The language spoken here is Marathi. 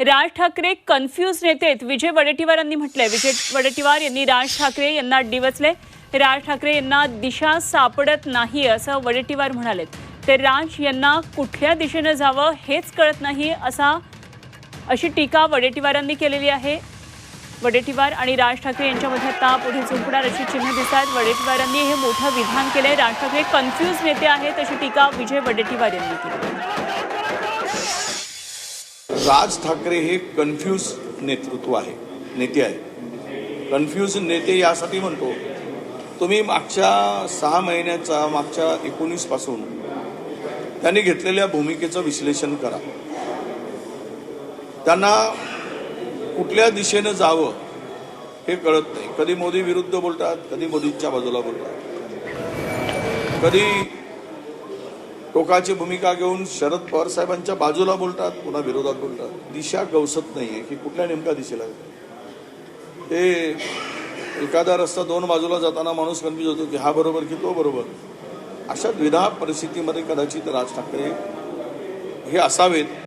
राज ठाकरे कन्फ्यूज नेते आहेत विजय वडेट्टीवारांनी म्हटलंय. विजय वडेट्टीवार यांनी राज ठाकरे यांना डिवचले. राज ठाकरे यांना दिशा सापडत नाही असं वडेट्टीवार म्हणालेत. तर राज यांना कुठल्या दिशेनं जावं हेच कळत नाही असा अशी टीका वडेट्टीवारांनी केलेली आहे. वडेट्टीवार आणि राज ठाकरे यांच्यामध्ये आता पुढे झुंपणार अशी चिन्ह दिसतात. वडेट्टीवारांनी हे मोठं विधान केलंय. राज ठाकरे कन्फ्यूज नेते आहेत अशी टीका विजय वडेट्टीवार यांनी केली. राज ठाकरे हे कन्फ्यूज नेतृत्व आहे नेते आहे कन्फ्यूज नेते यासाठी म्हणतो तुम्ही मागच्या सहा महिन्याचा मागच्या एकोणीसपासून त्यांनी घेतलेल्या भूमिकेचं विश्लेषण करा. त्यांना कुठल्या दिशेनं जावं हे कळत नाही. कधी मोदी विरुद्ध बोलतात कधी मोदींच्या बाजूला बोलतात. कधी टोकाची भूमिका घेऊन शरद पवार साहेबांच्या बाजूला बोलतात पुन्हा विरोधात बोलतात. दिशा गवसत नाहीये की कुठल्या नेमका दिशेला ते एखादा रस्ता दोन बाजूला जाताना माणूस कन्फ्यूज होतो की हा बरोबर की तो बरोबर. अशा द्विधा परिस्थितीमध्ये कदाचित राज ठाकरे हे असावेत.